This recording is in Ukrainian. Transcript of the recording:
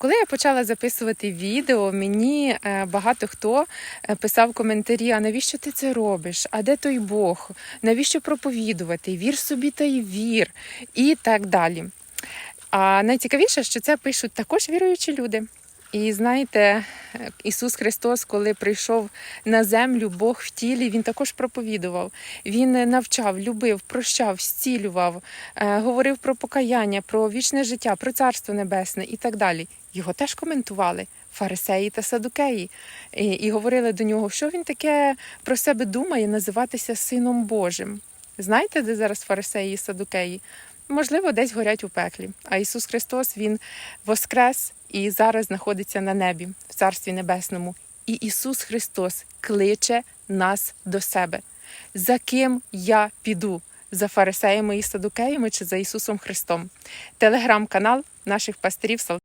Коли я почала записувати відео, мені е, багато хто е, писав коментарі: а навіщо ти це робиш? А де той Бог? Навіщо проповідувати? Вір собі та й вір, і так далі. А найцікавіше, що це пишуть також віруючі люди. І знаєте, Ісус Христос, коли прийшов на землю, Бог в тілі, Він також проповідував. Він навчав, любив, прощав, зцілював, е, говорив про покаяння, про вічне життя, про царство небесне і так далі. Його теж коментували фарисеї та садукеї, і, і говорили до нього, що він таке про себе думає називатися Сином Божим. Знаєте, де зараз фарисеї і садукеї? Можливо, десь горять у пеклі. А Ісус Христос Він воскрес і зараз знаходиться на небі, в Царстві Небесному. І Ісус Христос кличе нас до себе. За ким я піду? За фарисеями і садукеями чи за Ісусом Христом? Телеграм-канал наших пастирів